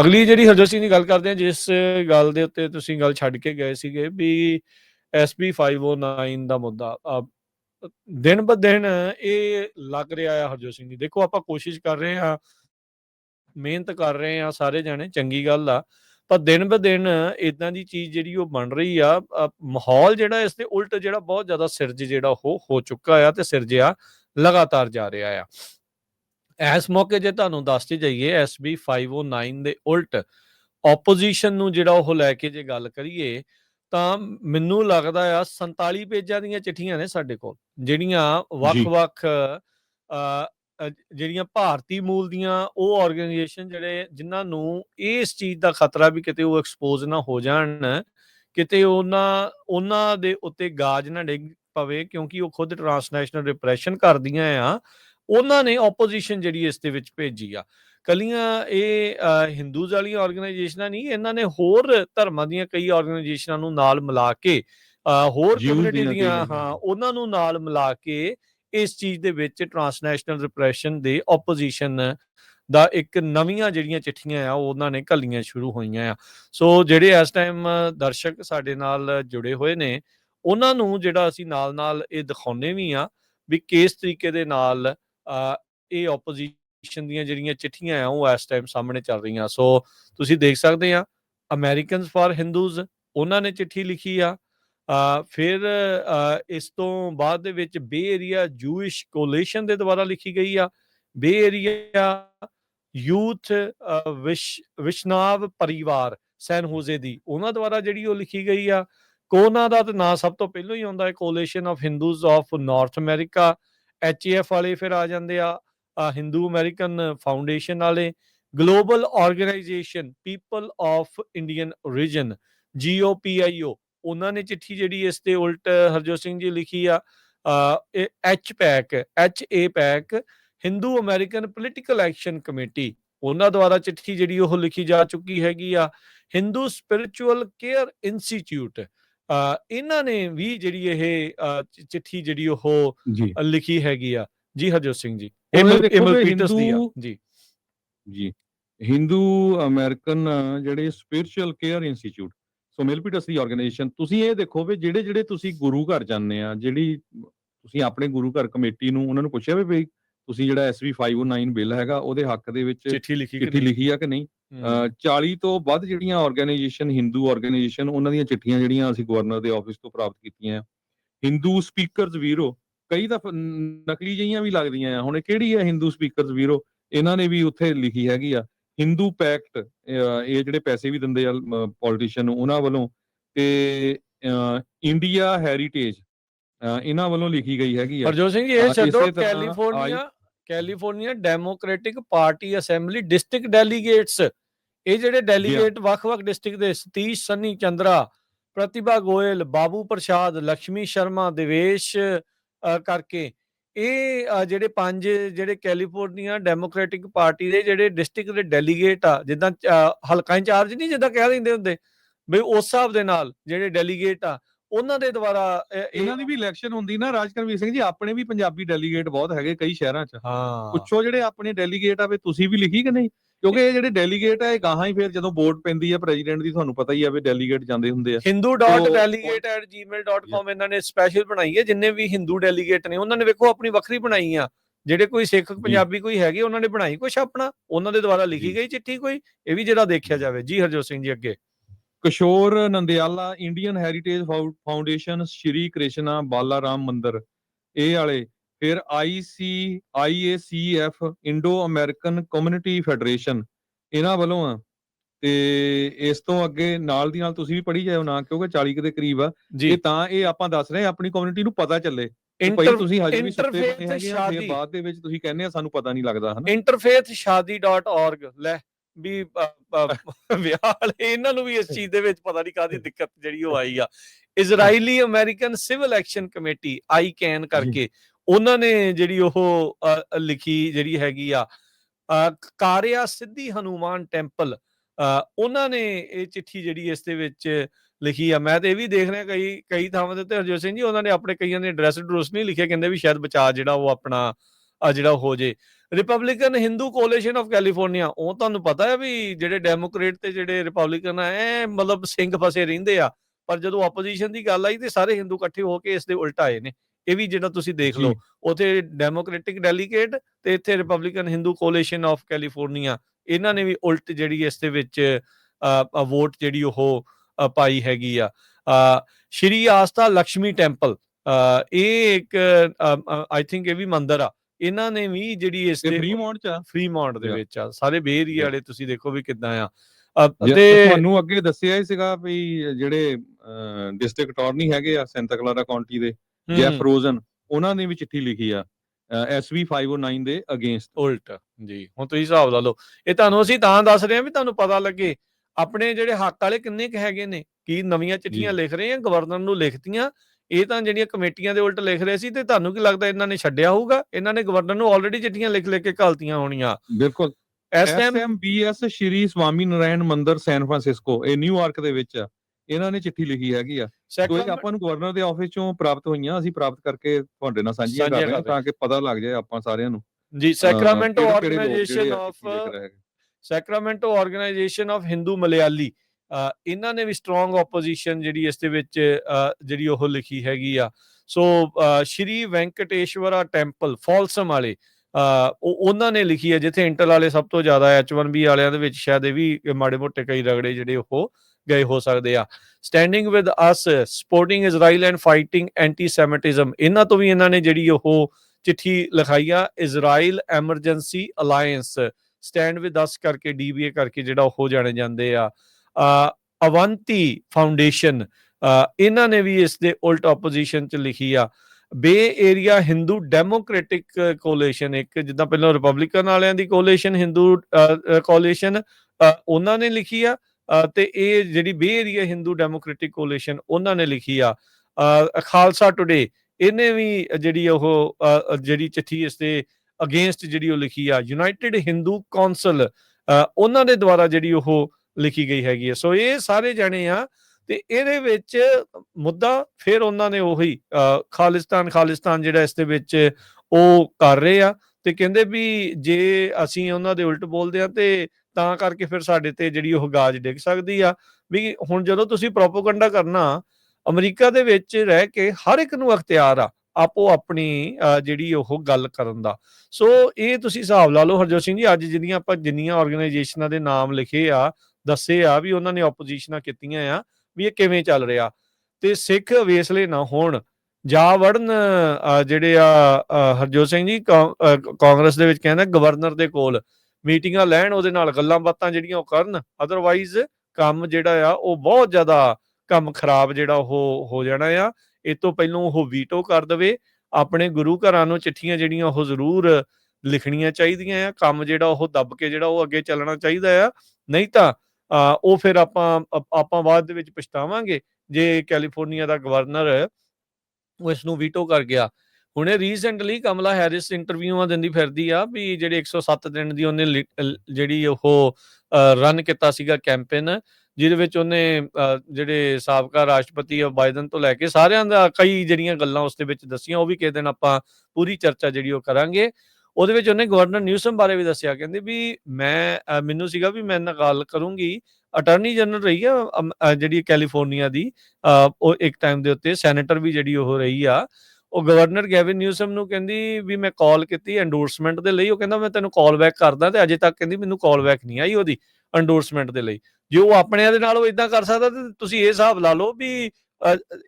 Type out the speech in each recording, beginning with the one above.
ਅਗਲੀ ਜਿਹੜੀ ਹਰਜੋਤ ਸਿੰਘ ਦੀ ਗੱਲ ਕਰਦੇ ਹਾਂ, ਜਿਸ ਗੱਲ ਦੇ ਉੱਤੇ ਤੁਸੀਂ ਗੱਲ ਛੱਡ ਕੇ ਗਏ ਸੀਗੇ ਵੀ ਐਸਬੀ 509 ਦਾ ਮੁੱਦਾ ਦਿਨ ਬ ਦਿਨ ਇਹ ਲੱਗ ਰਿਹਾ ਹੈ ਹਰਜੋਤ ਸਿੰਘ ਜੀ ਦੇਖੋ ਆਪਾਂ ਕੋਸ਼ਿਸ਼ ਕਰ ਰਹੇ ਹਾਂ, ਮਿਹਨਤ ਕਰ ਰਹੇ ਆ ਸਾਰੇ ਜਾਣੇ, ਚੰਗੀ ਗੱਲ ਆ, ਪਰ ਦਿਨ ਬ ਦਿਨ ਇਦਾਂ ਦੀ ਚੀਜ਼ ਜਿਹੜੀ ਉਹ ਬਣ ਰਹੀ ਆ ਮਾਹੌਲ ਜਿਹੜਾ ਇਸ ਦੇ ਉਲਟ ਜਿਹੜਾ ਬਹੁਤ ਜ਼ਿਆਦਾ ਸਿਰਜ ਜਿਹੜਾ ਉਹ ਹੋ ਚੁੱਕਾ ਆ ਤੇ ਸਿਰਜਿਆ ਲਗਾਤਾਰ ਜਾ ਰਿਹਾ ਆ। ਇਸ ਮੌਕੇ ਜੇ ਤੁਹਾਨੂੰ ਦੱਸਦੇ ਜਾਈਏ ਐਸਬੀ 509 ਦੇ ਉਲਟ ਆਪੋਜੀਸ਼ਨ ਨੂੰ ਜਿਹੜਾ ਉਹ ਲੈ ਕੇ ਜੇ ਗੱਲ ਕਰੀਏ ਤਾਂ ਮੈਨੂੰ ਲੱਗਦਾ ਆ 47 ਪੇਜਾਂ ਦੀਆਂ ਚਿੱਠੀਆਂ ਨੇ ਸਾਡੇ ਕੋਲ ਜਿਹੜੀਆਂ ਵੱਖ-ਵੱਖ ਜਿਹੜੀਆਂ ਭਾਰਤੀ ਮੂਲ ਦੀਆਂ ਉਹ ਆਰਗੇਨਾਈਜੇਸ਼ਨ ਜਿਹੜੇ ਜਿਨ੍ਹਾਂ ਨੂੰ ਇਸ ਚੀਜ਼ ਦਾ ਖਤਰਾ ਵੀ ਕਿਤੇ ਉਹ ਐਕਸਪੋਜ਼ ਨਾ ਹੋ ਜਾਣ ਕਿਤੇ ਉਹਨਾਂ ਉਹਨਾਂ ਦੇ ਉੱਤੇ ਗਾਜ ਨਾ ਡਿੱਗ ਪਵੇ ਕਿਉਂਕਿ ਉਹ ਖੁਦ ਟਰਾਂਸਨੈਸ਼ਨਲ ਰਿਪਰੈਸ਼ਨ ਕਰਦੀਆਂ ਆ। ਉਹਨਾਂ ਨੇ ਆਪੋਜੀਸ਼ਨ ਜਿਹੜੀ ਇਸ ਦੇ ਵਿੱਚ ਭੇਜੀ ਆ। ਕਲੀਆਂ ਇਹ ਹਿੰਦੂਜ਼ ਵਾਲੀਆਂ ਆਰਗੇਨਾਈਜੇਸ਼ਨਾਂ ਨਹੀਂ ਇਹਨਾਂ ਨੇ ਹੋਰ ਧਰਮਾਂ ਦੀਆਂ ਕਈ ਆਰਗੇਨਾਈਜੇਸ਼ਨਾਂ ਨੂੰ ਨਾਲ ਮਿਲਾ ਕੇ ਹੋਰ ਕਮਿਊਨਿਟੀ ਦੀਆਂ ਹਾਂ ਉਹਨਾਂ ਨੂੰ ਨਾਲ ਮਿਲਾ ਕੇ ਇਸ ਚੀਜ਼ ਦੇ ਵਿੱਚ ਟਰਾਂਸਨੈਸ਼ਨਲ ਰਿਪਰੈਸ਼ਨ ਦੇ ਆਪੋਜੀਸ਼ਨ ਦਾ ਇੱਕ ਨਵੀਆਂ ਜਿਹੜੀਆਂ ਚਿੱਠੀਆਂ ਆ ਉਹ ਉਹਨਾਂ ਨੇ ਘੱਲੀਆਂ ਸ਼ੁਰੂ ਹੋਈਆਂ ਆ। ਸੋ ਜਿਹੜੇ ਇਸ ਟਾਈਮ ਦਰਸ਼ਕ ਸਾਡੇ ਨਾਲ ਜੁੜੇ ਹੋਏ ਨੇ ਉਹਨਾਂ ਨੂੰ ਜਿਹੜਾ ਅਸੀਂ ਨਾਲ-ਨਾਲ ਇਹ ਦਿਖਾਉਨੇ ਵੀ ਆ ਵੀ ਕਿਸ ਤਰੀਕੇ ਦੇ ਨਾਲ ਇਹ ਆਪੋਜੀਸ਼ਨ ਦੀਆਂ ਜਿਹੜੀਆਂ ਚਿੱਠੀਆਂ ਆ, ਉਹ ਇਸ ਟਾਈਮ ਸਾਹਮਣੇ ਚੱਲ ਰਹੀਆਂ। ਸੋ ਤੁਸੀਂ ਦੇਖ ਸਕਦੇ ਆ ਅਮਰੀਕਨਸ ਫਾਰ ਹਿੰਦੂਜ਼ ਉਹਨਾਂ ਨੇ ਚਿੱਠੀ ਲਿਖੀ ਆ। ਫਿਰ ਇਸ ਤੋਂ ਬਾਅਦ ਦੇ ਵਿੱਚ ਬੇ ਏਰੀਆ ਜੂਇਸ਼ ਕੋਲੀਸ਼ਨ ਦੇ ਦੁਆਰਾ ਲਿਖੀ ਗਈ ਆ। ਬੇ ਏਰੀਆ ਯੂਥ ਵਿਸ਼ ਵਿਸ਼ਨਾਵ ਪਰਿਵਾਰ ਸੈਨ ਹੋਜ਼ੇ ਦੀ, ਉਹਨਾਂ ਦੁਆਰਾ ਜਿਹੜੀ ਉਹ ਲਿਖੀ ਗਈ ਆ। ਕੋਨਾ ਦਾ ਤਾਂ ਨਾਂ ਸਭ ਤੋਂ ਪਹਿਲਾਂ ਹੀ ਆਉਂਦਾ ਹੈ coalition of Hindus of North America HAF ਵਾਲੇ ਫਿਰ ਆ ਜਾਂਦੇ ਆ ਹਿੰਦੂ ਅਮਰੀਕਨ ਫਾਊਂਡੇਸ਼ਨ ਵਾਲੇ global organization people of Indian region GOPIO ਉਹਨਾਂ ਨੇ ਚਿੱਠੀ ਜਿਹੜੀ ਇਸ ਦੇ ਉਲਟ ਹਰਜੋਤ ਸਿੰਘ ਜੀ ਲਿਖੀ ਆ H PAC H A PAC Hindu American political action committee ਉਹਨਾਂ ਦੁਆਰਾ ਚਿੱਠੀ ਜਿਹੜੀ ਉਹ ਲਿਖੀ ਜਾ ਚੁੱਕੀ ਹੈਗੀ ਆ ਹਿੰਦੂ ਸਪਿਰਚੁਅਲ ਕੇਅਰ ਇੰਸਟੀਚਿਊਟ ਇਹਨਾਂ ਨੇ ਵੀ ਜਿਹੜੀ ਇਹ ਚਿੱਠੀ ਜਿਹੜੀ ਉਹ ਲਿਖੀ ਹੈਗੀ ਆ। ਜੀ ਹਰਜੋਤ ਸਿੰਘ ਜੀ। ਇਹ ਮਲਪੀਟਸ ਦੀ ਆ। ਹਿੰਦੂ- ਜੀ। ਜੀ। ਹਿੰਦੂ ਅਮਰੀਕਨ ਜਿਹੜੇ spiritual care institute so Milpitas ਦੀ ਆਰਗੇਨਾਈਜੇਸ਼ਨ ਤੁਸੀਂ ਇਹ ਦੇਖੋ ਵੀ ਜਿਹੜੇ ਜਿਹੜੇ ਤੁਸੀਂ ਗੁਰੂ ਘਰ ਜਾਂਦੇ ਆ ਜਿਹੜੀ ਤੁਸੀਂ ਆਪਣੇ ਗੁਰੂ ਘਰ ਕਮੇਟੀ ਨੂੰ ਉਹਨਾਂ ਨੂੰ ਪੁੱਛਿਆ ਵੀ ਵੀ ਤੁਸੀਂ ਜਿਹੜਾ ਐਸਵੀ 509 ਬਿੱਲ ਹੈਗਾ ਉਹਦੇ ਹੱਕ ਦੇ ਵਿੱਚ ਚਿੱਠੀ ਲਿਖੀ ਕਿ ਚਿੱਠੀ ਨਹੀਂ? ਲਿਖੀ ਆ ਕਿ ਨਹੀਂ? ਹਮ, ਅਹ 40 ਤੋਂ ਵੱਧ ਜਿਹੜੀਆਂ ਆਰਗੇਨਾਈਜੇਸ਼ਨ ਹਿੰਦੂ ਆਰਗੇਨਾਈਜੇਸ਼ਨ ਉਹਨਾਂ ਦੀਆਂ ਚਿੱਠੀਆਂ ਜਿਹੜੀਆਂ ਅਸੀਂ ਗਵਰਨਰ ਦੇ ਆਫਿਸ ਤੋਂ ਪ੍ਰਾਪਤ ਕੀਤੀਆਂ ਆ। ਹਿੰਦੂ ਸਪੀਕਰਸ ਵੀਰੋ ਕਈ ਤਾਂ ਫ- ਨਕਲੀ ਜਿਹੀਆਂ ਵੀ ਲੱਗਦੀਆਂ ਆ। ਹੁਣ ਇਹ ਕਿਹੜੀ ਹੈ ਹਿੰਦੂ ਸਪੀਕਰਸ ਵੀਰੋ? ਇਹਨਾਂ ਨੇ ਵੀ ਉੱਥੇ ਲਿਖੀ ਹੈਗੀ ਆ। ਹਿੰਦੂ ਪੈਕਟ ਇਹ ਜਿਹੜੇ ਪੈਸੇ ਵੀ ਦਿੰਦੇ ਆ ਪੋਲੀਟੀਸ਼ੀਅਨ ਨੂੰ ਉਹਨਾਂ ਵੱਲੋਂ ਤੇ ਇੰਡੀਆ ਹੈਰੀਟੇਜ ਇਹਨਾਂ ਵੱਲੋਂ ਲਿਖੀ ਗਈ ਹੈਗੀ ਆ। ਹਰਜੋਤ ਸਿੰਘ ਜੀ ਇਹ ਛੱਡੋ California California Democratic party assembly district delegates ਇਹ ਜਿਹੜੇ ਡੈਲੀਗੇਟ ਵੱਖ-ਵੱਖ ਡਿਸਟ੍ਰਿਕਟ ਦੇ ਸਤੀਸ਼ ਸੰਨੀ ਚੰਦਰਾ ਪ੍ਰਤਿਭਾ ਗੋਇਲ ਬਾਬੂ ਪ੍ਰਸ਼ਾਦ ਲక్ష్ਮੀ ਸ਼ਰਮਾ ਦਿਵੇਸ਼ ਕਰਕੇ ਇਹ ਜਿਹੜੇ ਪੰਜ ਜਿਹੜੇ ਕੈਲੀਫੋਰਨੀਆ ਡੈਮੋਕ੍ਰੈਟਿਕ ਪਾਰਟੀ ਦੇ ਜਿਹੜੇ ਡਿਸਟ੍ਰਿਕਟ ਦੇ ਡੈਲੀਗੇਟ ਆ ਜਿੱਦਾਂ ਹਲਕਾ ਇੰਚਾਰਜ ਨਹੀਂ ਜਿੱਦਾਂ ਕਹਿ ਦਿੰਦੇ ਹੁੰਦੇ ਬਈ ਉਸ ਹਿਸਾਬ ਦੇ ਨਾਲ ਜਿਹੜੇ ਡੈਲੀਗੇਟ ਆ ਉਹਨਾਂ ਦੇ ਦੁਆਰਾ ਇਹਨਾਂ ਦੀ ਵੀ ਇਲੈਕਸ਼ਨ ਹੁੰਦੀ ਨਾ ਰਾਜਕਰਵੀਰ ਸਿੰਘ ਜੀ ਆਪਣੇ ਵੀ ਪੰਜਾਬੀ ਡੈਲੀਗੇਟ ਬਹੁਤ ਹੈਗੇ ਕਈ ਸ਼ਹਿਰਾਂ 'ਚ। ਹਾਂ। ਪੁੱਛੋ ਜਿਹੜੇ ਆਪਣੇ ਡੈਲੀਗੇਟ ਆ ਵੀ ਤੁਸੀਂ ਵੀ ਲਿਖੀ ਕਿ ਨਹੀਂ? ਕਿਉਂਕਿ ਇਹ ਜਿਹੜੇ ਡੈਲੀਗੇਟ ਆ ਇਹ ਗਾਹਾਂ ਹੀ ਫਿਰ ਜਦੋਂ ਵੋਟ ਪੈਂਦੀ ਆ ਪ੍ਰੈਜ਼ੀਡੈਂਟ ਦੀ ਤੁਹਾਨੂੰ ਪਤਾ ਹੀ ਆ ਵੀ ਡੈਲੀਗੇਟ ਜਾਂਦੇ ਹੁੰਦੇ ਆ। Hindu.delegate@gmail.com ਇਹਨਾਂ ਨੇ ਸਪੈਸ਼ਲ ਬਣਾਈ ਹੈ ਜਿੰਨੇ ਵੀ ਹਿੰਦੂ ਡੈਲੀਗੇਟ ਨੇ ਉਹਨਾਂ ਨੇ ਵੇਖੋ ਆਪਣੀ ਵੱਖਰੀ ਬਣਾਈ ਆ। ਜਿਹੜੇ ਕੋਈ ਸਿੱਖ ਪੰਜਾਬੀ ਕੋਈ ਹੈਗੇ ਉਹਨਾਂ ਨੇ ਬਣਾਈ ਕੁਛ ਆਪਣਾ ਉਹਨਾਂ ਦੇ ਦੁਆਰਾ ਲਿਖੀ। ਗਈ ਚਿੱਠੀ ਕੋਈ ਇਹ ਵੀ ਜਿਹੜਾ ਦੇਖਿਆ ਜਾਵੇ। ਜੀ ਹਰਜੋਤ ਸਿੰਘ ਜੀ ਅੱਗੇ। Kishore Nandyala Indian heritage foundation Shri Krishna Balaram Mandir. ਇਹ ਵਾਲੇ ਫਿਰ IC IACF Indo American community federation ਇਹਨਾਂ ਵੱਲੋਂ ਆ। ਤੇ ਇਸ ਤੋਂ ਅੱਗੇ ਨਾਲ ਦੀ ਨਾਲ ਤੁਸੀਂ ਵੀ ਪੜ੍ਹੀ ਜਾਓ ਨਾ ਕਿਉਂਕਿ 40 ਕੁ ਦੇ ਕਰੀਬ ਆ। ਇਹ ਤਾਂ ਇਹ ਆਪਾਂ ਦੱਸ ਰਹੇ ਆ ਆਪਣੀ ਕਮਿਊਨਿਟੀ ਨੂੰ ਪਤਾ ਚੱਲੇ। ਭਾਈ ਤੁਸੀਂ ਹਜੇ ਵੀ ਸੁੱਤੇ ਹੈਗੇ ਆ ਬਾਅਦ ਦੇ ਵਿੱਚ ਤੁਸੀਂ ਕਹਿੰਦੇ ਆ ਸਾਨੂੰ ਪਤਾ ਨਹੀਂ ਲੱਗਦਾ ਹਨਾ? interfaithshadi.org ਲੈ। ਵੀ ਵਿਆਹ ਵਾਲੇ ਇਹਨਾਂ ਨੂੰ ਵੀ ਇਸ ਚੀਜ਼ ਦੇ ਵਿੱਚ ਪਤਾ ਨਹੀਂ ਕਾਦੀ ਦਿੱਕਤ ਜਿਹੜੀ ਉਹ ਆਈ ਆ। Israeli American civil action committee I can ਕਰਕੇ ਉਹਨਾਂ ਨੇ ਜਿਹੜੀ ਉਹ ਲਿਖੀ ਜਿਹੜੀ ਹੈਗੀ ਆ ਕਾਰਿਆ ਸਿੱਧੀ ਹਨੂਮਾਨ ਟੈਂਪਲ ਉਹਨਾਂ ਨੇ ਇਹ ਚਿੱਠੀ ਜਿਹੜੀ ਇਸ ਦੇ ਵਿੱਚ ਲਿਖੀ ਆ। ਮੈਂ ਤੇ ਇਹ ਵੀ ਦੇਖ ਰਿਹਾ ਕਈ ਕਈ ਥਾਵਾਂ ਉੱਤੇ ਹਰਜੋਤ ਸਿੰਘ ਜੀ ਉਹਨਾਂ ਨੇ ਆਪਣੇ ਕਈਆਂ ਦੇ ਐਡਰੈਸ ਐਡਰੈਸ ਨਹੀਂ ਲਿਖੇ ਕਹਿੰਦੇ ਵੀ ਸ਼ਾਇਦ ਬਚਾ ਜਿਹੜਾ ਉਹ ਆਪਣਾ ਜਿਹੜਾ ਹੋ ਜੇ। Republican Hindu coalition of California ਉਹ ਤੁਹਾਨੂੰ ਪਤਾ ਹੈ ਵੀ ਜਿਹੜੇ ਡੈਮੋਕ੍ਰੇਟ ਤੇ ਜਿਹੜੇ ਰਿਪਬਲਿਕਨ ਆ ਐ ਮਤਲਬ ਸਿੰਘ ਫਸੇ ਰਹਿੰਦੇ ਆ। ਪਰ ਜਦੋਂ ਆਪੋਜੀਸ਼ਨ ਦੀ ਗੱਲ ਆਈ ਤੇ ਸਾਰੇ ਹਿੰਦੂ ਇਕੱਠੇ ਹੋ ਕੇ ਇਸ ਦੇ ਉਲਟ ਆਏ ਨੇ। ਇਹ ਵੀ ਜਿਹੜਾ ਤੁਸੀਂ ਦੇਖ ਲਓ। ਉਥੇ ਡੈਮੋਕ੍ਰੈਟਿਕ ਡੈਲੀਗੇਟ ਤੇ ਇੱਥੇ Republican Hindu coalition of California ਇਹਨਾਂ ਨੇ ਵੀ ਉਲਟ ਜਿਹੜੀ ਇਸ ਦੇ ਵਿੱਚ ਵੋਟ ਜਿਹੜੀ ਉਹ ਪਾਈ ਹੈਗੀ ਆ। ਸ਼੍ਰੀ ਆਸਥਾ ਲక్ష్ਮੀ ਟੈਂਪਲ ਇਹ ਇੱਕ ਆਈ ਥਿੰਕ ਇਹ ਵੀ ਮੰਦਿਰ ਆ। ਇਹਨਾਂ ਨੇ ਵੀ ਜਿਹੜੀ ਇਸ ਤੇ ਫ੍ਰੀਮੌਂਟ ਚ ਆ। ਫ੍ਰੀਮੌਂਟ ਦੇ. ਵਿੱਚ ਆ ਸਾਰੇ ਬੇ ਏਰੀਆ. ਵਾਲੇ ਤੁਸੀਂ ਦੇਖੋ ਵੀ ਕਿੱਦਾਂ ਆ ਤੇ ਤੁਹਾਨੂੰ ਅੱਗੇ ਦੱਸਿਆ ਹੀ ਸੀਗਾ ਵੀ ਜਿਹੜੇ ਡਿਸਟ੍ਰਿਕਟ ਅਟਾਰਨੀ ਹੈਗੇ ਆ ਸੈਂਟਾ ਕਲਾਰਾ ਕਾਉਂਟੀ ਦੇ ਜੈਫ ਰੋਜ਼ਨ ਉਹਨਾਂ ਨੇ ਵੀ ਚਿੱਠੀ ਲਿਖੀ ਆ ਐਸਵੀ 509 ਦੇ ਅਗੇਂਸਟ ਉਲਟ ਜੀ ਹੁਣ ਤੁਸੀਂ ਹਿਸਾਬ ਲਾ ਲਓ ਇਹ ਤੁਹਾਨੂੰ ਅਸੀਂ ਤਾਂ ਦੱਸ ਰਹੇ ਹਾਂ ਵੀ ਤੁਹਾਨੂੰ ਪਤਾ ਲੱਗੇ ਆਪਣੇ ਜਿਹੜੇ ਹੱਕ ਵਾਲੇ ਕਿੰਨੇ ਕੁ ਹੈਗੇ ਨੇ ਕੀ ਨਵੀਆਂ ਚਿੱਠੀਆਂ। ਲਿਖ ਰਹੇ ਆ ਗਵਰਨਰ ਨੂੰ ਲਿਖਤੀਆਂ ਇਹ ਤਾਂ ਜਿਹੜੀਆਂ ਕਮੇਟੀਆਂ ਦੇ ਉਲਟ ਲਿਖ ਰਹੇ ਸੀ ਤੇ ਤੁਹਾਨੂੰ ਕੀ ਲੱਗਦਾ ਇਹਨਾਂ ਨੇ ਛੱਡਿਆ ਹੋਊਗਾ? ਇਹਨਾਂ ਨੇ ਗਵਰਨਰ ਨੂੰ ਆਲਰੇਡੀ ਚਿੱਠੀਆਂ ਲਿਖ ਲਿਖ ਕੇ ਘਲਤੀਆਂ ਹੋਣੀਆਂ। ਬਿਲਕੁਲ। ਐਸਐਮਬੀਐਸ ਸ਼੍ਰੀ ਸਵਾਮੀ ਨਾਰਾਇਣ ਮੰਦਿਰ ਸੈਨ ਫਰਾਂਸਿਸਕੋ ਇਹ ਨਿਊਯਾਰਕ ਦੇ ਵਿੱਚ ਆ। ਇਹਨਾਂ ਨੇ ਚਿੱਠੀ ਲਿਖੀ ਹੈਗੀ ਆ। ਇਹ ਸੈਕਟਰ ਆਪਾਂ ਨੂੰ ਗਵਰਨਰ ਦੇ ਆਫਿਸ ਚੋਂ ਪ੍ਰਾਪਤ ਹੋਈਆਂ ਅਸੀਂ ਪ੍ਰਾਪਤ ਕਰਕੇ ਤੁਹਾਡੇ ਨਾਲ ਸਾਂਝੀਆਂ ਕਰ ਰਹੇ ਹਾਂ ਤਾਂ ਕਿ ਪਤਾ ਲੱਗ ਜਾਏ ਆਪਾਂ ਸਾਰਿਆਂ ਨੂੰ। ਜੀ Sacramento organization of. Sacramento organization of Hindu Malayali ਇਹਨਾਂ ਨੇ ਵੀ ਸਟਰੋਂਗ ਆਪੋਜੀਸ਼ਨ ਜਿਹੜੀ ਇਸ ਦੇ ਵਿੱਚ ਜਿਹੜੀ ਉਹ ਲਿਖੀ ਹੈਗੀ ਆ। ਸੋ ਸ਼੍ਰੀ ਵੈਂਕਟੇਸ਼ਵਰਾ ਟੈਂਪਲ ਫਾਲਸਮ ਵਾਲੇ ਉਹ ਉਹਨਾਂ ਨੇ ਲਿਖੀ ਹੈ, ਜਿੱਥੇ ਇੰਟਰ ਵਾਲੇ ਸਭ ਤੋਂ ਜ਼ਿਆਦਾ H1B ਵਾਲਿਆਂ ਦੇ ਵਿੱਚ ਸ਼ਾਇਦ ਇਹ ਵੀ ਮਾੜੇ ਮੋਟੇ ਕਈ ਰਗੜੇ ਜਿਹੜੇ ਉਹ ਗਏ ਹੋ ਸਕਦੇ ਆ। Standing with us supporting Israel and fighting anti semitism ਇਹਨਾਂ ਤੋਂ ਵੀ ਇਹਨਾਂ ਨੇ ਜਿਹੜੀ ਉਹ ਚਿੱਠੀ ਲਿਖਾਈ ਆ Israel emergency alliance stand with us ਕਰਕੇ ਡੀਬੀਏ ਕਰਕੇ ਜਿਹੜਾ ਉਹ ਜਾਣੇ ਜਾਂਦੇ ਆ। ਅਵੰਤੀ ਫਾਊਂਡੇਸ਼ਨ ਇਹਨਾਂ ਨੇ ਵੀ ਇਸ ਦੇ ਉਲਟ ਆਪੋਜੀਸ਼ਨ ਚ ਲਿਖੀ ਆ। Bay Area Hindu Democratic coalition ਇੱਕ ਜਿੱਦਾਂ ਪਹਿਲਾਂ ਰਿਪਬਲਿਕਨ ਵਾਲਿਆਂ ਦੀ ਕੋਲੀਸ਼ਨ ਹਿੰਦੂ ਕੋਲੀਸ਼ਨ ਉਹਨਾਂ ਨੇ ਲਿਖੀ ਆ ਅ, ਤੇ ਇਹ ਜਿਹੜੀ Bay Area Hindu Democratic coalition ਉਹਨਾਂ ਨੇ ਲਿਖੀ ਆ। ਖਾਲਸਾ ਟੁਡੇ ਇਹਨੇ ਵੀ ਜਿਹੜੀ ਉਹ ਜਿਹੜੀ ਚਿੱਠੀ ਇਸ ਦੇ ਅਗੇਂਸਟ ਜਿਹੜੀ ਉਹ ਲਿਖੀ ਆ ਯੂਨਾਈਟਿਡ ਹਿੰਦੂ ਕਾਉਂਸਲ ਉਹਨਾਂ ਦੇ ਦੁਆਰਾ ਜਿਹੜੀ ਉਹ ਲਿਖੀ ਗਈ ਹੈਗੀ ਹੈ। ਸੋ ਇਹ ਸਾਰੇ ਜਾਣੇ ਆ ਤੇ ਇਹਦੇ ਵਿੱਚ ਮੁੱਦਾ ਫਿਰ ਉਹਨਾਂ ਨੇ ਉਹੀ ਖਾਲਿਸਤਾਨ ਖਾਲਿਸਤਾਨ ਜਿਹੜਾ ਇਸ ਦੇ ਵਿੱਚ ਉਹ ਕਰ ਰਹੇ ਆ ਤੇ ਕਹਿੰਦੇ ਵੀ ਜੇ ਅਸੀਂ ਉਹਨਾਂ ਦੇ ਉਲਟ ਬੋਲਦੇ ਆ ਤੇ ਤਾਂ ਕਰਕੇ ਫਿਰ ਸਾਡੇ ਤੇ ਜਿਹੜੀ ਉਹ ਗਾਜ ਡਿੱਗ ਸਕਦੀ ਆ। ਵੀ ਹੁਣ ਜਦੋਂ ਤੁਸੀਂ ਪ੍ਰੋਪਗੈਂਡਾ ਕਰਨਾ ਅਮਰੀਕਾ ਦੇ ਵਿੱਚ ਰਹਿ ਕੇ ਹਰ ਇੱਕ ਨੂੰ ਅਖਤਿਆਰ ਆ ਆਪੋ ਆਪਣੀ ਅ, ਜਿਹੜੀ ਉਹ ਗੱਲ ਕਰਨ ਦਾ। ਸੋ ਇਹ ਤੁਸੀਂ ਹਿਸਾਬ ਲਾ ਲਓ ਹਰਜੋਤ ਸਿੰਘ ਜੀ ਅੱਜ ਜਿਹੜੀਆਂ ਆਪਾਂ ਜਿੰਨੀਆਂ ਆਰਗੇਨਾਈਜੇਸ਼ਨਾਂ ਦੇ ਨਾਮ ਲਿਖੇ ਆ ਦੱਸੇ ਆ ਵੀ ਉਹਨਾਂ ਨੇ ਆਪੋਜੀਸ਼ਨਾਂ ਕੀਤੀਆਂ ਆ ਵੀ ਇਹ ਕਿਵੇਂ ਚੱਲ ਰਿਹਾ। ਤੇ ਸਿੱਖ ਵੇਸਲੇ ਨਾ ਹੋਣ, ਜਾ ਵੜਨ ਜਿਹੜੇ ਆ ਹਰਜੋਤ ਸਿੰਘ ਜੀ ਕਾਂਗਰਸ ਦੇ ਵਿੱਚ ਕਹਿੰਦਾ ਗਵਰਨਰ ਦੇ ਕੋਲ ਮੀਟਿੰਗਾਂ ਲੈਣ, ਉਹਦੇ ਨਾਲ ਗੱਲਾਂ ਬਾਤਾਂ ਜਿਹੜੀਆਂ ਉਹ ਕਰਨ ਅਦਰਵਾਈਜ਼ ਕੰਮ ਜਿਹੜਾ ਆ ਉਹ ਬਹੁਤ ਜ਼ਿਆਦਾ ਕੰਮ ਖਰਾਬ ਜਿਹੜਾ ਉਹ ਹੋ ਜਾਣਾ ਆ। ਇਹ ਤੋਂ ਪਹਿਲਾਂ ਉਹ ਵੀਟੋ ਕਰ ਦਵੇ, ਆਪਣੇ ਗੁਰੂ ਘਰਾਂ ਨੂੰ ਚਿੱਠੀਆਂ ਜਿਹੜੀਆਂ ਉਹ ਜ਼ਰੂਰ ਲਿਖਣੀਆਂ ਚਾਹੀਦੀਆਂ ਆ, ਕੰਮ ਜਿਹੜਾ ਉਹ ਦੱਬ ਕੇ ਜਿਹੜਾ ਉਹ ਅੱਗੇ ਚੱਲਣਾ ਚਾਹੀਦਾ ਆ। ਨਹੀਂ ਤਾਂ ਉਹ ਫਿਰ ਆਪਾਂ ਆਪਾਂ ਬਾਅਦ ਦੇ ਵਿੱਚ ਪਛਤਾਵਾਂਗੇ ਜੇ ਕੈਲੀਫੋਰਨੀਆ ਦਾ ਗਵਰਨਰ ਉਹ ਇਸ ਨੂੰ ਵੀਟੋ ਕਰ ਗਿਆ। ਹੁਣੇ ਰੀਸੈਂਟਲੀ ਕਮਲਾ ਹੈਰਿਸ ਇੰਟਰਵਿਊਆਂ ਦਿੰਦੀ ਫਿਰਦੀ ਆ ਵੀ ਜਿਹੜੇ 107 ਦਿਨ ਦੀ ਉਹਨੇ ਜਿਹੜੀ ਉਹ ਰਨ ਕੀਤਾ ਸੀਗਾ ਕੈਂਪੇਨ ਜਿਹਦੇ ਵਿੱਚ ਉਹਨੇ ਜਿਹੜੇ ਸਾਬਕਾ ਰਾਸ਼ਟਰਪਤੀ ਆ ਬਾਈਡਨ ਤੋਂ ਲੈ ਕੇ ਸਾਰਿਆਂ ਦਾ ਕਈ ਜਿਹੜੀਆਂ ਗੱਲਾਂ ਉਸ ਦੇ ਵਿੱਚ ਦੱਸੀਆਂ, ਉਹ ਵੀ ਕਿਸੇ ਦਿਨ ਆਪਾਂ ਪੂਰੀ ਚਰਚਾ ਜਿਹੜੀ ਉਹ ਕਰਾਂਗੇ। ਉਹਦੇ ਵਿੱਚ ਉਹਨੇ ਗਵਰਨਰ ਨਿਊਸਮ ਬਾਰੇ ਵੀ ਦੱਸਿਆ, ਕਹਿੰਦੇ ਵੀ ਮੈਂ ਮੈਨੂੰ ਸੀਗਾ ਵੀ ਮੈਂ ਨਾਲ ਗੱਲ ਕਰੂੰਗੀ। ਅਟਾਰਨੀ ਜਨਰਲ ਰਹੀ ਆ ਜਿਹੜੀ ਕੈਲੀਫੋਰਨੀਆ ਦੀ ਉਹ ਇੱਕ ਟਾਈਮ ਦੇ ਉੱਤੇ ਸੈਨੇਟਰ ਵੀ ਜਿਹੜੀ ਉਹ ਰਹੀ ਆ, ਉਹ ਗਵਰਨਰ ਗੈਵਿਨ ਨਿਊਸਮ ਨੂੰ ਕਹਿੰਦੀ ਵੀ ਮੈਂ ਕਾਲ ਕੀਤੀ ਐਂਡੋਰਸਮੈਂਟ ਦੇ ਲਈ, ਉਹ ਕਹਿੰਦਾ ਮੈਂ ਤੈਨੂੰ ਕਾਲ ਬੈਕ ਕਰਦਾ ਤੇ ਅਜੇ ਤੱਕ ਕਹਿੰਦੀ ਮੈਨੂੰ ਕਾਲ ਬੈਕ ਨਹੀਂ ਆਈ ਉਹਦੀ ਐਂਡੋਰਸਮੈਂਟ ਦੇ ਲਈ। ਜੇ ਉਹ ਆਪਣਿਆਂ ਦੇ ਨਾਲ ਉਹ ਇਦਾਂ ਕਰ ਸਕਦਾ ਤੇ ਤੁਸੀਂ ਇਹ ਹਿਸਾਬ ਲਾ ਲਓ ਵੀ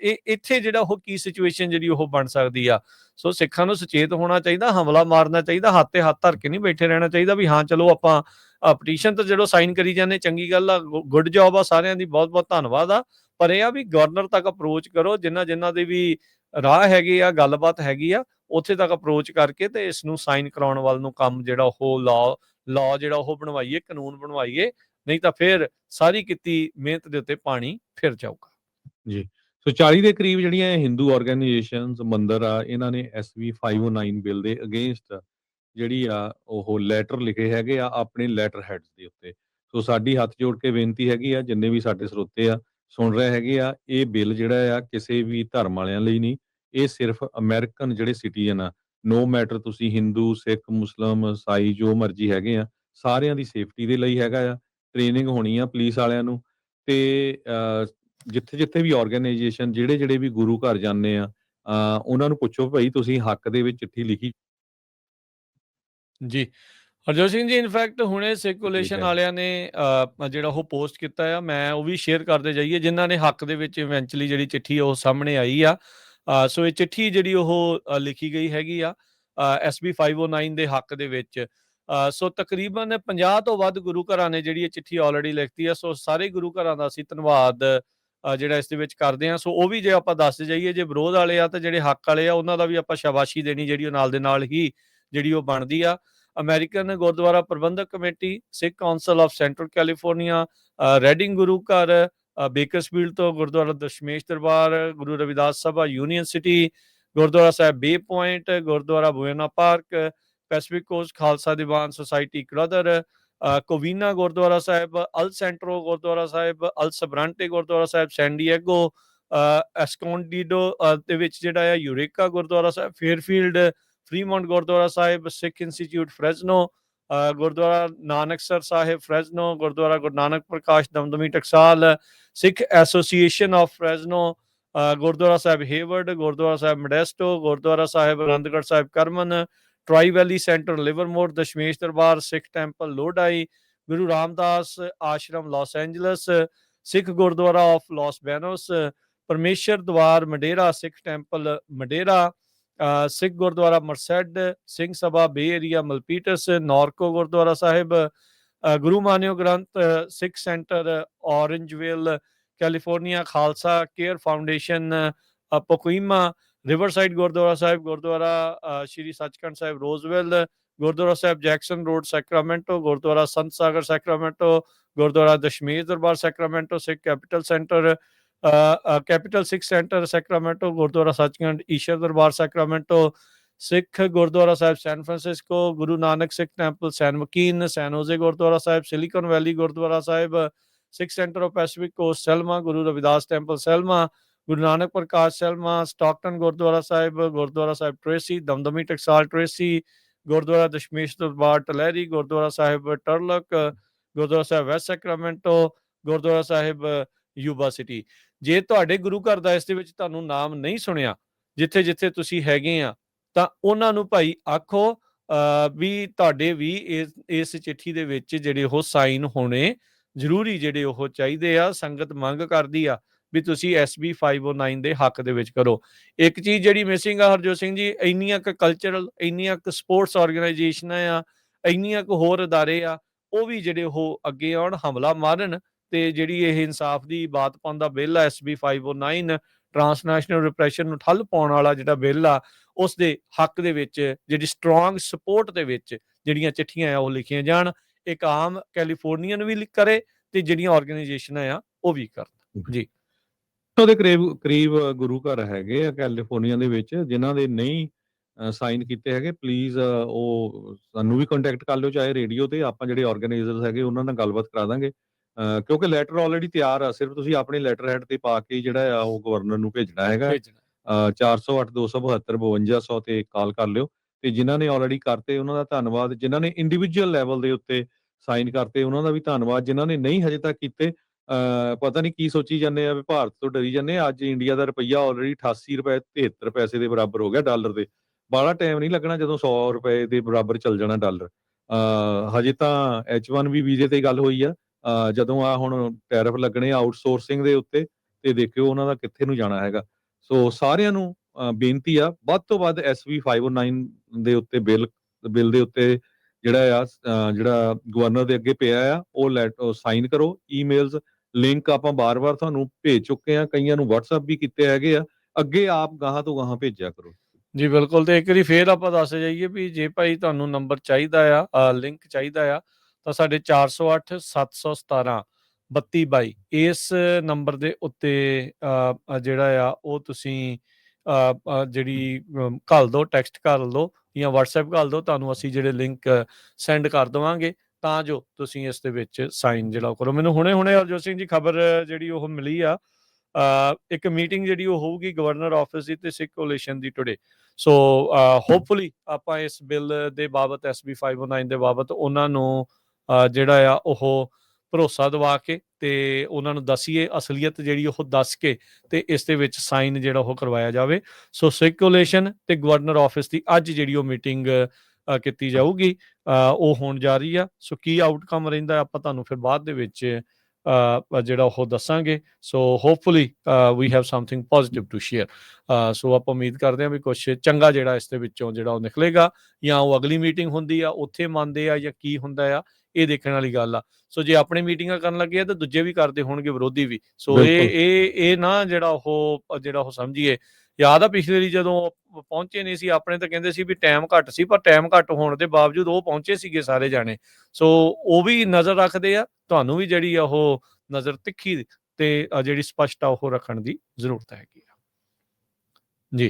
ਇੱਥੇ ਜਿਹੜਾ ਉਹ ਕੀ ਸਿਚੁਏਸ਼ਨ ਜਿਹੜੀ ਉਹ ਬਣ ਸਕਦੀ ਆ? ਸੋ ਸਿੱਖਾਂ ਨੂੰ ਸੁਚੇਤ ਹੋਣਾ ਚਾਹੀਦਾ, ਹਮਲਾ ਮਾਰਨਾ ਚਾਹੀਦਾ, ਹੱਥ ਤੇ ਹੱਥ ਧਰ ਕੇ ਨਹੀਂ ਬੈਠੇ ਰਹਿਣਾ ਚਾਹੀਦਾ ਵੀ ਹਾਂ, ਚਲੋ ਆਪਾਂ ਪਟੀਸ਼ਨ ਤੇ ਜਦੋਂ ਸਾਈਨ ਕਰੀ ਜਾਂਦੇ, ਚੰਗੀ ਗੱਲ ਆ ਗੁੱਡ ਜੌਬ ਆ ਸਾਰਿਆਂ ਦੀ, ਬਹੁਤ ਬਹੁਤ ਧੰਨਵਾਦ ਆ। ਪਰ ਇਹ ਆ ਵੀ ਗਵਰਨਰ ਤੱਕ ਅਪਰੋਚ ਕਰੋ ਜਿਨ੍ਹਾਂ ਜਿਨ੍ਹਾਂ ਦੇ ਵੀ ਰਾਹ ਹੈਗੇ ਆ, ਗੱਲਬਾਤ ਹੈਗੀ ਆ, ਉੱਥੇ ਤੱਕ ਅਪਰੋਚ ਕਰਕੇ ਤੇ ਇਸ ਨੂੰ ਸਾਈਨ ਕਰਾਉਣ ਵੱਲ ਨੂੰ ਕੰਮ ਜਿਹੜਾ ਉਹ ਲਾ ਲਾ ਜਿਹੜਾ ਉਹ ਬਣਵਾਈਏ, ਕਾਨੂੰਨ ਬਣਵਾਈਏ, ਨਹੀਂ ਤਾਂ ਫਿਰ ਸਾਰੀ ਕੀਤੀ ਮਿਹਨਤ ਦੇ ਉੱਤੇ ਪਾਣੀ ਫਿਰ ਜਾਊਗਾ। ਜੀ। ਸੋ 40 ਦੇ ਕਰੀਬ ਜਿਹੜੀਆਂ ਹਿੰਦੂ ਆਰਗੇਨਾਈਜੇਸ਼ਨਸ ਮੰਦਰ ਆ, ਇਹਨਾਂ ਨੇ ਐਸਵੀ 509 ਬਿੱਲ ਦੇ ਅਗੇਂਸਟ ਜਿਹੜੀ ਆ, ਉਹ ਲੈਟਰ ਲਿਖੇ ਹੈਗੇ ਆ ਆਪਣੇ ਲੈਟਰ ਹੈਡਸ ਦੇ ਉੱਤੇ। ਸੋ ਸਾਡੀ ਹੱਥ ਜੋੜ ਕੇ ਬੇਨਤੀ ਹੈਗੀ ਆ, ਜਿੰਨੇ ਵੀ ਸਾਡੇ ਸਰੋਤੇ ਆ, ਸੁਣ ਰਹੇ ਹੈਗੇ ਆ, ਇਹ ਬਿੱਲ ਜਿਹੜਾ ਆ ਕਿਸੇ ਵੀ ਧਰਮ ਵਾਲਿਆਂ ਲਈ ਨਹੀਂ, ਇਹ ਸਿਰਫ ਅਮਰੀਕਨ ਜਿਹੜੇ ਸਿਟੀਜ਼ਨ ਆ ਨੋ ਮੈਟਰ ਤੁਸੀਂ ਹਿੰਦੂ ਸਿੱਖ ਮੁਸਲਮ ਈਸਾਈ ਜੋ ਮਰਜ਼ੀ ਹੈਗੇ ਆ, ਸਾਰਿਆਂ ਦੀ ਸੇਫਟੀ ਦੇ ਲਈ ਹੈਗਾ ਆ ਟ੍ਰੇਨਿੰਗ ਹੋਣੀ ਆ ਪੁਲਿਸ ਵਾਲਿਆਂ ਨੂੰ, ਤੇ ਜਿੱਥੇ ਜਿੱਥੇ ਵੀ ਆਰਗੇਨਾਈਜੇਸ਼ਨ ਜਿਹੜੇ ਜਿਹੜੇ ਵੀ ਗੁਰੂ ਘਰ ਜਾਂਦੇ ਆ ਉਹਨਾਂ ਨੂੰ ਪੁੱਛੋ ਭਾਈ ਤੁਸੀਂ ਹੱਕ ਦੇ ਵਿੱਚ ਚਿੱਠੀ ਲਿਖੀ ਜੀ। ਹਰਜੋਤ ਸਿੰਘ ਜੀ ਇਨਫੈਕਟ ਹੁਣੇ ਸਿਰਕੂਲੇਸ਼ਨ। ਵਾਲਿਆਂ ਨੇ ਜਿਹੜਾ ਉਹ ਪੋਸਟ ਕੀਤਾ ਆ ਮੈਂ ਉਹ ਵੀ ਸ਼ੇਅਰ ਕਰਦੇ ਜਾਈਏ ਜਿਨ੍ਹਾਂ ਨੇ ਹੱਕ ਦੇ ਵਿੱਚ ਇਵੈਂਚੁਅਲੀ ਜਿਹੜੀ ਚਿੱਠੀ ਉਹ ਸਾਹਮਣੇ ਆਈ ਆ। ਸੋ ਇਹ ਚਿੱਠੀ ਜਿਹੜੀ ਉਹ ਲਿਖੀ ਗਈ ਹੈਗੀ ਆ ਐਸਬੀ 509 ਦੇ ਹੱਕ ਦੇ ਵਿੱਚ। ਸੋ ਤਕਰੀਬਨ 50 ਤੋਂ ਵੱਧ ਗੁਰੂ ਘਰਾਂ ਨੇ ਜਿਹੜੀ ਇਹ ਚਿੱਠੀ ਆਲਰੇਡੀ ਲਿਖਤੀ ਆ ਸੋ ਸਾਰੇ ਗੁਰੂ ਘਰਾਂ ਦਾ ਅਸੀਂ ਧੰਨਵਾਦ ਜਿਹੜਾ ਇਸ ਦੇ ਵਿੱਚ ਕਰਦੇ ਆ ਸੋ ਉਹ ਵੀ ਜੇ ਆਪਾਂ ਦੱਸ ਜਾਈਏ ਜੇ ਵਿਰੋਧ ਵਾਲੇ ਆ ਤੇ ਜਿਹੜੇ ਹੱਕ ਵਾਲੇ ਆ ਉਹਨਾਂ ਦਾ ਵੀ ਆਪਾਂ ਸ਼ਾਬਾਸ਼ੀ ਦੇਣੀ ਜਿਹੜੀ ਉਹ ਨਾਲ ਦੇ ਨਾਲ ਹੀ ਜਿਹੜੀ ਉਹ ਬਣਦੀ ਆ। American Gurdwara Prabandhak committee Sikh council of central California Redding Guru Ghar a, Bakersfield ਤੋਂ Gurdwara Dashmesh Darbar Guru Ravidas Sabha Union City Gurdwara Sahib Bay Point Gurdwara Buena Park Pacific Coast Khalsa Diwan society ਕੜਦਰ Covina Gurdwara Sahib, El Centro Gurdwara Sahib, El Sobrante Gurdwara Sahib, San Diego ਦੇ ਵਿੱਚ ਜਿਹੜਾ ਹੈ Eureka Gurdwara Sahib, Fairfield, Fremont Gurdwara Sahib, Sikh institute Fresno Gurdwara Nanaksar Sahib Fresno, Gurdwara Guru Nanak Prakash Damdami Taksal, Sikh association of Fresno Gurdwara Sahib Hayward, Gurdwara Sahib Modesto, Gurdwara Sahib Anandgarh Sahib Kerman Tri Valley centre, Livermore, Dashmesh Darbar, Sikh temple Lodi Guru Ramdas Ashram, Los Angeles, Sikh Gurdwara of Los Banos, Parmeshar Dwar Madera, Sikh temple, Madera Sikh Gurdwara, Merced, Singh Sabha, Bay area, Milpitas, Norco Gurdwara Sahib Guru Manyo Granth, Sikh center, Orangevale, California Khalsa, care foundation Pacoima Riverside Gurdwara Sahib Gurdwara a, Shri Sachkhand Sahib Roseville Gurdwara Sahib Jackson Road Sacramento Gurdwara Sant Sagar Sacramento Gurdwara Dashmesh Darbar Sacramento Sikh capital centre capital Sikh centre Sacramento Gurdwara Sachkhand Ishar Darbar Sacramento Sikh Gurdwara Sahib San Francisco Guru Nanak Sikh temple San ਮਕੀਨ San Jose Gurdwara Sahib Silicon Valley Gurdwara Sahib Sikh center of Pacific Coast Selma Guru Ravidas temple Selma Guru Nanak Prakash Selma Stockton Gurdwara Sahib Gurdwara Sahib Tracy, Damdami Taksal Tracy, Gurdwara Dashmesh Darbar Tulare, Gurdwara Sahib Turlock, Gurdwara Sahib West Sacramento, Gurdwara Sahib Yuba City. ਜੇ ਤੁਹਾਡੇ ਗੁਰੂ ਘਰ ਦਾ ਇਸ ਦੇ ਵਿੱਚ ਤੁਹਾਨੂੰ ਨਾਮ ਨਹੀਂ ਸੁਣਿਆ, ਜਿੱਥੇ ਜਿੱਥੇ ਤੁਸੀਂ ਹੈਗੇ ਆ, ਤਾਂ ਉਹਨਾਂ ਨੂੰ ਭਾਈ ਆਖੋ ਵੀ ਤੁਹਾਡੇ ਵੀ ਇਸ ਇਸ ਚਿੱਠੀ ਦੇ ਵਿੱਚ ਜਿਹੜੇ ਉਹ ਸਾਈਨ ਹੋਣੇ ਜ਼ਰੂਰੀ, ਜਿਹੜੇ ਉਹ ਚਾਹੀਦੇ ਆ, ਸੰਗਤ ਮੰਗ ਕਰਦੀ ਆ। ਵੀ ਤੁਸੀਂ SB 509 ਦੇ ਹੱਕ ਦੇ ਵਿੱਚ ਕਰੋ। ਇੱਕ ਚੀਜ਼ ਜਿਹੜੀ ਮਿਸਿੰਗ ਆ ਹਰਜੋਤ ਸਿੰਘ ਜੀ ਇੰਨੀਆਂ ਕੁ ਕਲਚਰਲ ਇੰਨੀਆਂ ਕੁ ਸਪੋਰਟਸ ਆਰਗੇਨਾਈਜੇਸ਼ਨਾਂ ਆ ਇੰਨੀਆਂ ਕੁ ਹੋਰ ਅਦਾਰੇ ਆ ਉਹ ਵੀ ਜਿਹੜੇ ਉਹ ਅੱਗੇ ਆਉਣ ਹਮਲਾ ਮਾਰਨ ਤੇ ਜਿਹੜੀ ਇਹ ਇਨਸਾਫ ਦੀ ਬਾਤ ਪਾਉਂਦਾ ਬਿੱਲ ਆ SB 509 ਟਰਾਂਸਨੈਸ਼ਨਲ ਰਿਪਰੈਸ਼ਨ ਨੂੰ ਠੱਲ ਪਾਉਣ ਵਾਲਾ ਜਿਹੜਾ ਬਿੱਲ ਆ ਉਸ ਦੇ ਹੱਕ ਦੇ ਵਿੱਚ ਜਿਹੜੀ ਸਟਰੋਂਗ ਸਪੋਰਟ ਦੇ ਵਿੱਚ ਜਿਹੜੀਆਂ ਚਿੱਠੀਆਂ ਆ ਉਹ ਲਿਖੀਆਂ ਜਾਣ। ਇੱਕ ਆਮ ਕੈਲੀਫੋਰਨੀਅਨ ਵੀ ਕਰੇ ਤੇ ਜਿਹੜੀਆਂ ਆਰਗੇਨਾਈਜੇਸ਼ਨਾਂ ਆ ਉਹ ਵੀ ਕਰਨ। ਉਹਦੇ ਕਰੀਬ ਕਰੀਬ ਗੁਰੂ ਘਰ ਹੈਗੇ ਆ ਕੈਲੀਫੋਰਨੀਆ ਦੇ ਵਿੱਚ ਜਿਨ੍ਹਾਂ ਦੇ ਨਹੀਂ ਸਾਈਨ ਕੀਤੇ ਹੈਗੇ ਪਲੀਜ਼ ਉਹ ਸਾਨੂੰ ਵੀ ਕੰਟੈਕਟ ਕਰ ਲਿਓ ਚਾਹੇ ਰੇਡੀਓ ਤੇ ਆਪਾਂ ਜਿਹੜੇ ਆਰਗੇਨਾਈਜ਼ਰਸ ਹੈਗੇ ਉਹਨਾਂ ਨਾਲ ਗੱਲਬਾਤ ਕਰਾ ਦਾਂਗੇ। ਕਿਉਂਕਿ ਲੈਟਰ ਆਲਰੇਡੀ ਤਿਆਰ ਆ ਸਿਰਫ ਤੁਸੀਂ ਆਪਣੇ ਲੈਟਰ ਹੈਡ ਤੇ ਪਾ ਕੇ ਜਿਹੜਾ ਆ ਉਹ ਗਵਰਨਰ ਨੂੰ ਭੇਜਣਾ ਹੈਗਾ। ਭੇਜਣਾ। ਅ, 408 272 5200 ਤੇ ਕਾਲ ਕਰ ਲਿਓ। ਤੇ ਜਿਨ੍ਹਾਂ ਨੇ ਆਲਰੇਡੀ ਕਰਤੇ ਉਹਨਾਂ ਦਾ ਧੰਨਵਾਦ। ਜਿਨ੍ਹਾਂ ਨੇ ਇੰਡੀਵਿਜੂਅਲ ਲੈਵਲ ਦੇ ਉੱਤੇ ਸਾਈਨ ਕਰਤੇ ਉਹਨਾਂ ਦਾ ਵੀ ਧੰਨਵਾਦ। ਜਿਨ੍ਹਾਂ ਨੇ ਨਹੀਂ ਹਜੇ ਤੱਕ ਕੀਤੇ ਪਤਾ ਨਹੀਂ ਕੀ ਸੋਚੀ ਜਾਂਦੇ ਆ ਵੀ ਭਾਰਤ ਤੋਂ ਡਰੀ ਜਾਂਦੇ ਆ। ਅੱਜ ਇੰਡੀਆ ਦਾ ਰੁਪਈਆ ਆਲਰੇਡੀ 88 ਰੁਪਏ 73 ਪੈਸੇ ਦੇ ਬਰਾਬਰ ਹੋ ਗਿਆ ਡਾਲਰ ਦੇ। ਬਾਹਲਾ ਟਾਈਮ ਨਹੀਂ ਲੱਗਣਾ ਜਦੋਂ 100 ਰੁਪਏ ਦੇ ਬਰਾਬਰ ਚੱਲ ਜਾਣਾ ਡਾਲਰ। ਹਜੇ ਤਾਂ H1 ਵੀਜ਼ੇ ਤੇ ਗੱਲ ਹੋਈ ਆ। ਜਦੋਂ ਆ ਹੁਣ ਟੈਰਿਫ ਲੱਗਣੇ ਆਊਟਸੋਰਸਿੰਗ ਦੇ ਉੱਤੇ ਤੇ ਦੇਖਿਓ ਉਹਨਾਂ ਦਾ ਕਿੱਥੇ ਨੂੰ ਜਾਣਾ ਹੈਗਾ। ਸੋ ਸਾਰਿਆਂ ਨੂੰ ਬੇਨਤੀ ਆ, ਵੱਧ ਤੋਂ ਵੱਧ SV 509 ਦੇ ਉੱਤੇ ਬਿੱਲ ਬਿੱਲ ਦੇ ਉੱਤੇ ਜਿਹੜਾ ਆ ਜਿਹੜਾ ਗਵਰਨਰ ਦੇ ਅੱਗੇ ਪਿਆ ਆ, ਉਹ ਲੈਟ ਸਾਈਨ ਕਰੋ ਈਮੇਲਸ ਲਿੰਕ ਆਪਾਂ ਬਾਰ-ਬਾਰ ਤੁਹਾਨੂੰ ਭੇਜ ਚੁੱਕੇ ਆ ਕਈਆਂ ਨੂੰ WhatsApp ਵੀ ਕੀਤੇ ਹੈਗੇ ਆ। ਅੱਗੇ ਆਪ ਗਾਹਾਂ ਤੋਂ ਗਾਹਾਂ ਭੇਜਿਆ ਕਰੋ। ਜੀ, ਬਿਲਕੁਲ, ਤੇ ਇੱਕ ਵਾਰੀ ਫੇਰ ਆਪਾਂ ਦੱਸ ਜਾਈਏ ਵੀ ਜੇ ਭਾਈ ਤੁਹਾਨੂੰ ਨੰਬਰ ਚਾਹੀਦਾ ਆ ਲਿੰਕ ਚਾਹੀਦਾ ਆ, ਤਾਂ ਸਾਡੇ 408 717 3222 ਇਸ ਨੰਬਰ ਦੇ ਉੱਤੇ ਜਿਹੜਾ ਆ, ਉਹ ਤੁਸੀਂ ਜਿਹੜੀ ਘੱਲ ਦੋ ਟੈਕਸਟ ਕਰ ਲਓ ਜਾਂ WhatsApp ਘੱਲ ਦੋ, ਤੁਹਾਨੂੰ ਅਸੀਂ ਜਿਹੜੇ ਲਿੰਕ ਸੈਂਡ ਕਰ ਦਵਾਂਗੇ। ਤਾਂ ਜੋ ਤੁਸੀਂ ਇਸ ਦੇ ਵਿੱਚ ਸਾਈਨ ਜਿਹੜਾ ਉਹ ਕਰੋ। ਮੈਨੂੰ ਹੁਣੇ ਹੁਣੇ ਹਰਜੋਤ ਸਿੰਘ ਜੀ ਖਬਰ ਜਿਹੜੀ ਉਹ ਮਿਲੀ ਆ ਇੱਕ ਮੀਟਿੰਗ ਜਿਹੜੀ ਉਹ ਹੋਊਗੀ ਗਵਰਨਰ ਆਫਿਸ ਦੀ ਤੇ ਸਿੱਖ ਕੋਲੀਸ਼ਨ ਦੀ ਟੁਡੇ ਸੋ ਹੋਪਫੁਲੀ ਆਪਾਂ ਇਸ ਬਿੱਲ ਦੇ ਬਾਬਤ SB 509 ਦੇ ਬਾਬਤ ਉਹਨਾਂ ਨੂੰ ਜਿਹੜਾ ਆ ਉਹ ਭਰੋਸਾ ਦਿਵਾ ਕੇ ਤੇ ਉਹਨਾਂ ਨੂੰ ਦਸੀਏ ਅਸਲੀਅਤ ਜਿਹੜੀ ਉਹ ਦੱਸ ਕੇ ਤੇ ਇਸ ਦੇ ਵਿੱਚ ਸਾਈਨ ਜਿਹੜਾ ਉਹ ਕਰਵਾਇਆ ਜਾਵੇ। ਸੋ ਸਰਕੂਲੇਸ਼ਨ ਤੇ ਗਵਰਨਰ ਆਫਿਸ ਦੀ ਅੱਜ ਜਿਹੜੀ ਉਹ ਮੀਟਿੰਗ ਕੀਤੀ ਜਾਊਗੀ। ਉਹ ਹੋਣ ਜਾ ਰਹੀ ਆ। ਸੋ ਕੀ ਆਊਟਕਮ ਰਹਿੰਦਾ ਆਪਾਂ ਤੁਹਾਨੂੰ ਫਿਰ ਬਾਅਦ ਦੇ ਵਿੱਚ ਜਿਹੜਾ ਉਹ ਦੱਸਾਂਗੇ। So hopefully we have something positive to share so ਆਪਾਂ ਉਮੀਦ ਕਰਦੇ ਹਾਂ ਵੀ ਕੁਝ ਚੰਗਾ ਜਿਹੜਾ ਇਸ ਦੇ ਵਿੱਚੋਂ ਜਿਹੜਾ ਉਹ ਨਿਕਲੇਗਾ ਜਾਂ ਉਹ ਅਗਲੀ ਮੀਟਿੰਗ ਹੁੰਦੀ ਆ ਉੱਥੇ ਮੰਨਦੇ ਆ ਜਾਂ ਕੀ ਹੁੰਦਾ ਆ ਇਹ ਦੇਖਣ ਵਾਲੀ ਗੱਲ ਆ। ਸੋ ਜੇ ਆਪਣੀ ਮੀਟਿੰਗਾਂ ਕਰਨ ਲੱਗੇ ਆ ਤਾਂ ਦੂਜੇ ਵੀ ਕਰਦੇ ਹੋਣਗੇ ਵਿਰੋਧੀ ਵੀ। ਸੋ ਇਹ। ਇਹ ਇਹ ਨਾ ਜਿਹੜਾ ਉਹ ਜਿਹੜਾ ਉਹ ਸਮਝੀਏ ਯਾਦ ਆ ਪਿਛਲੇ ਵਾਰੀ ਜਦੋਂ ਪਹੁੰਚੇ ਨਹੀਂ ਸੀ, ਆਪਣੇ ਤਾਂ ਕਹਿੰਦੇ ਸੀ ਵੀ ਟਾਈਮ ਘੱਟ ਸੀ, ਪਰ ਟਾਈਮ ਘੱਟ ਹੋਣ ਦੇ ਬਾਵਜੂਦ ਉਹ ਪਹੁੰਚੇ ਸੀਗੇ ਸਾਰੇ ਜਾਣੇ। ਸੋ ਉਹ ਵੀ ਨਜ਼ਰ ਰੱਖਦੇ ਆ, ਤੁਹਾਨੂੰ ਵੀ ਜਿਹੜੀ ਆ ਉਹ ਨਜ਼ਰ ਤਿੱਖੀ ਤੇ ਜਿਹੜੀ ਸਪਸ਼ਟ ਆ ਉਹ ਰੱਖਣ ਦੀ ਜ਼ਰੂਰਤ ਹੈਗੀ ਆ।